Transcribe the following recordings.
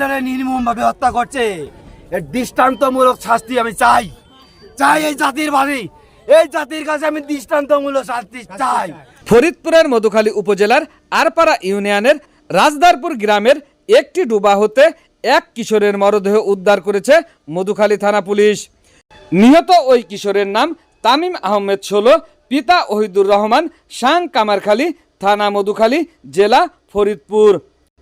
ছেলেরা নির্মম ভাবে হত্যা করছে। এর দৃষ্টান্তমূলক শাস্তি আমি চাই। চাই এই জাতির বাড়ি এই জাতির কাছে আমি দৃষ্টান্তমূলক শাস্তি চাই। ফরিদপুরের মধুখালী উপজেলার আরপাড়া ইউনিয়নের রাজদারপুর গ্রামের একটি ডুবা হতে এক কিশোরের মরদেহ উদ্ধার করেছে মধুখালী থানা পুলিশ। নিহত ওই কিশোরের নাম তামিম আহমেদ ষোলো, পিতা ওহিদুর রহমান শাং কামারখালী, থানা মধুখালী, জেলা ফরিদপুর।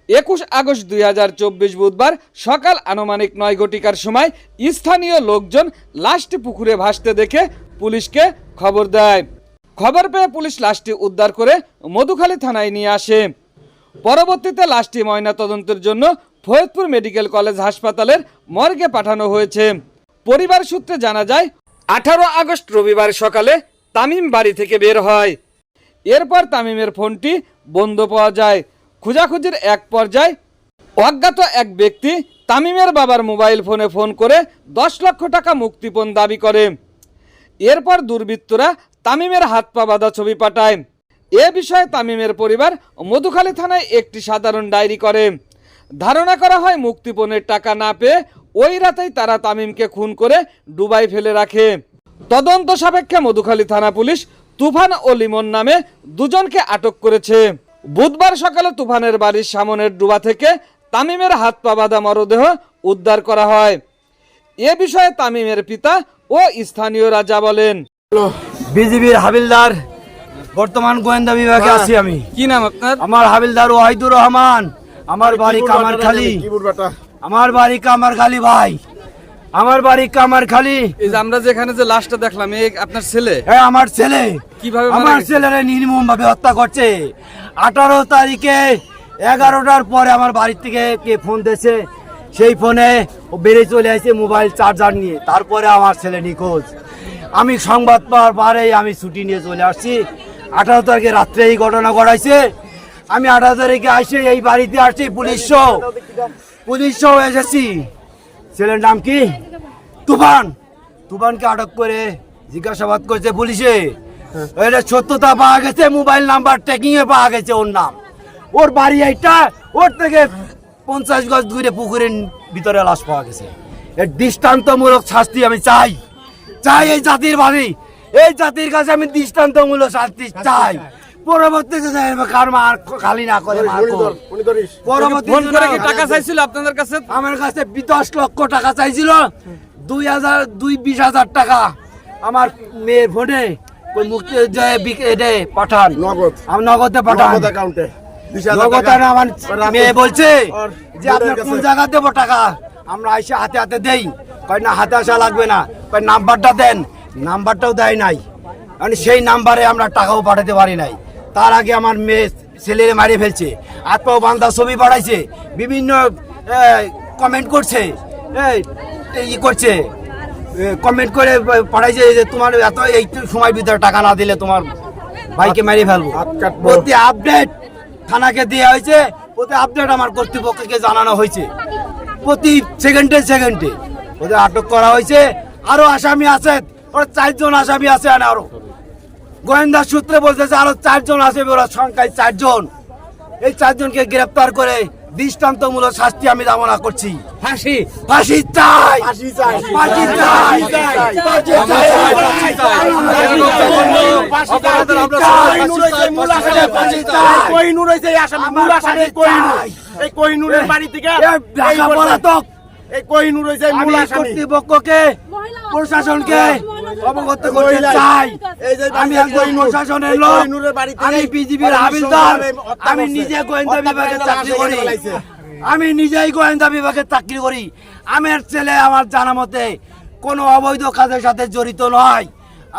একুশ আগস্ট দুই হাজার চব্বিশ বুধবার সকাল আনুমানিক নয় ঘটিকার সময় স্থানীয় লোকজন লাশটি পুকুরে ভাসতে দেখে পুলিশকে খবর দেয়। খবর পেয়ে পুলিশ লাশটি উদ্ধার করে মধুখালী থানায় নিয়ে আসে। পরবর্তীতে লাশটি ময়না তদন্তের জন্য ফরিদপুর মেডিকেল কলেজ হাসপাতালের মর্গে পাঠানো হয়েছে। পরিবার সূত্রে জানা যায়, আঠারো আগস্ট রবিবার সকালে তামিম বাড়ি থেকে বের হয়। এরপর তামিমের ফোনটি বন্ধ পাওয়া যায়। খোঁজাখুঁজির এক পর্যায়ে অজ্ঞাত এক ব্যক্তি তামিমের বাবার মোবাইল ফোনে ফোন করে দশ লক্ষ টাকা মুক্তিপণ দাবি করে। এরপর দুর্বৃত্তরা তামিমের হাত পা বাঁধা ছবি পাঠায়। এ বিষয়ে তামিমের পরিবার মধুখালী থানায় একটি সাধারণ ডায়েরি করে। ধারণা করা হয়, মুক্তিপণের টাকা না পেয়ে ওই রাতেই তারা তামিমকে খুন করে ডুবাই ফেলে রাখে। তদন্ত সাপেক্ষে মধুখালী থানা পুলিশ তুফান ও লিমন নামে দুজনকে আটক করেছে। বুধবার সকালে তুফানের বাড়ির সামনের ডুবা থেকে তামিমের হাত পা বাঁধা মরদেহ উদ্ধার করা হয়। এ বিষয়ে তামিমের পিতা ও স্থানীয় রাজা বলেন। বিজিবির হাবিলদার বর্তমান গোয়েন্দা বিভাগে আছি আমি। কি নাম আপনার? আমার হাবিলদার ওয়াহিদুর রহমান আমার বাড়ি কামারখালী। আমার বাড়ি কামারখালী ভাই। আমার বাড়ি কামারখালী। এই যে আমরা যেখানে যে লাশটা দেখলাম এই আপনার ছেলে? হ্যাঁ আমার ছেলে। কীভাবে আমার? ছেলেরা নির্মম ভাবে হত্যা করছে। আঠারো তারিখে এগারোটার পরে আমার বাড়ির থেকে কে ফোন দিয়েছে সেই ফোনে ও বেরিয়ে চলে আসছে মোবাইল চার্জার নিয়ে। তারপরে আমার ছেলে নিখোঁজ। আমি সংবাদ পাওয়ার পরেই আমি ছুটি নিয়ে চলে আসছি। আঠারো তারিখে রাত্রে এই ঘটনা ঘটাইছে। আমি আঠারো তারিখে আসে এই বাড়িতে আসছি পুলিশ পুলিশ সহ এসেছি। ছেলের নাম কি? তুফান। তুফানকে আটক করে জিজ্ঞাসাবাদ করছে পুলিশে। এটা সত্যতা পাওয়া গেছে, মোবাইল নাম্বার ট্রেকিং এ পাওয়া গেছে ওর নাম। ওর বাড়ি এইটা, ওর থেকে পঞ্চাশ গজ দূরে পুকুরের ভিতরে লাশ পাওয়া গেছে। এর দৃষ্টান্তমূলক শাস্তি আমি চাই। চাই এই জাতির বাড়ি এই জাতির কাছে আমি দৃষ্টান্তমূলক শাস্তি চাই। পরবর্তীতে কার মার খালি না করে ফোন করে কি টাকা চাইছিল আপনাদের কাছে? আমার কাছে বি- দশ লক্ষ টাকা চাইছিল দুই হাজার দুই বিশ হাজার টাকা। আমার মেয়ের ফোনে ওই মুক্তি জয় পাঠান। নগদ। আমি নগদে পাঠান। অ্যাকাউন্টে আমার মেয়ে বলছে যে আপনার কোন কাছে। জায়গা দেবো টাকা? আমরা এসে হাতে হাতে দেই। কয় না হাতে আসা লাগবে না। কয় নাম্বারটা দেন। নাম্বারটাও দেয় নাই। মানে সেই নাম্বারে আমরা টাকাও পাঠাতে পারি নাই। তার আগে আমার মেয়ে ছেলেরে মারিয়ে ফেলছে। আত্মাও বান্ধা ছবি পাঠাইছে বিভিন্ন কমেন্ট করছে ই করছে। কমেন্ট করে পাঠাইছে যে তোমার এত এই সময় ভিতরে টাকা না দিলে তোমার ভাইকে মেরে ফেলব। প্রতি আপডেট থানাকে দেওয়া হয়েছে প্রতি আপডেট আমার কর্তৃপক্ষকে জানানো হয়েছে। প্রতি সেকেন্ডে সেকেন্ডে ওদের আটক করা হয়েছে। আরও আসামি আছে ওরা চারজন আসামি আছে আর আরও। গোয়েন্দা সূত্রে বলতেছে আরও চারজন আছে ওরা সংখ্যায় চারজন এই চারজনকে গ্রেপ্তার করে দৃষ্টান্তমূলক শাস্তি আমি কামনা করছি ফাঁসি ফাঁসি চাই ফাঁসি চাই। ফাঁসি চাই ফাঁসি চাই। ফাঁসি চাই। এই কোহিনূরের বাড়ি থেকে এই কোহিনূর আমি মূল কর্তৃপক্ষকে প্রশাসনকে অবগত করতে চাই। আমি একজন প্রশাসনের এই লোক বাড়ি আমি বিজিবির হাবিলদার আমি নিজে গোয়েন্দা বিভাগে চাকরি করি। আমি নিজেই গোয়েন্দা বিভাগে চাকরি করি। আমার ছেলে আমার জানা মতে কোনো অবৈধ কাজের সাথে জড়িত নয়।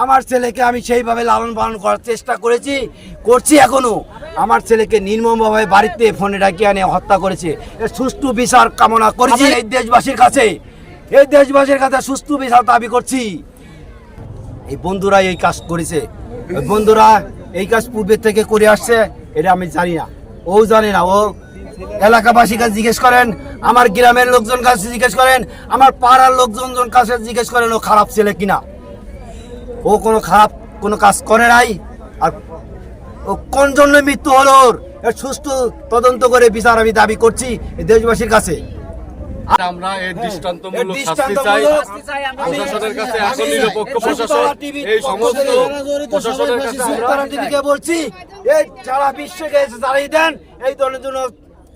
আমার ছেলেকে আমি সেইভাবে লালন পালন করার চেষ্টা করেছি করছি এখনও। আমার ছেলেকে নির্মমভাবে বাড়িতে ফোনে ডাকিয়ে আনে হত্যা করেছে। এর সুষ্ঠু বিচার কামনা করছি এই দেশবাসীর কাছে। এই দেশবাসীর কাছে সুষ্ঠু বিচার দাবি করছি। এই বন্ধুরা এই কাজ করেছে। বন্ধুরা এই কাজ পূর্বের থেকে করে আসছে এটা আমি জানি না। ও জানি না ও এলাকাবাসীর কাছে জিজ্ঞেস করেন আমার গ্রামের লোকজন কাছে জিজ্ঞেস করেন আমার পাড়ার লোকজন কাছে জিজ্ঞেস করেন ও খারাপ ছেলে কিনা। ও কোনো খারাপ কোনো কাজ করে নাই। আর ও কোন জন্য মৃত্যু হলো ওর? এর সুষ্ঠু তদন্ত করে বিচার আমি দাবি করছি দেশবাসীর কাছে। আমরা এর এর দৃষ্টান্তমূলক শাস্তি চাই। প্রশাসনের কাছে এখন নিরপেক্ষ প্রশাসন এই সমস্ত প্রশাসনের কাছে আমরা টিভিকে বলছি এই সারা বিশ্বকে চালিয়ে দেন এই দলের জন্য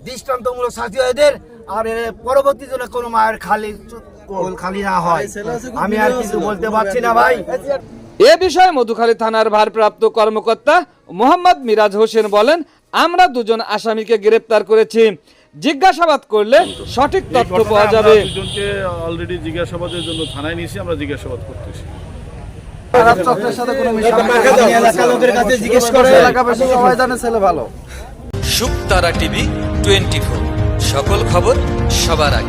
দৃষ্টান্তমূলক শাস্তি হয় এদের আর পরবর্তী জন্য কোনো মায়ের খালি খালি না হয়। আমি আর কিছু বলতে পারছি না ভাই। এ বিষয়ে মধুখালী থানার ভারপ্রাপ্ত কর্মকর্তা মোহাম্মদ মিরাজ হোসেন বলেন আমরা দুজন আসামিকে গ্রেপ্তার করেছি। জিজ্ঞাসাবাদ করলে সঠিক তথ্য পাওয়া যাবে। দুজনকে অলরেডি জিজ্ঞাসাবাদের জন্য থানায় নিয়েছি আমরা জিজ্ঞাসাবাদ করতেছি। শুকতারা টিভি টোয়েন্টি সকল খবর সবার আগে।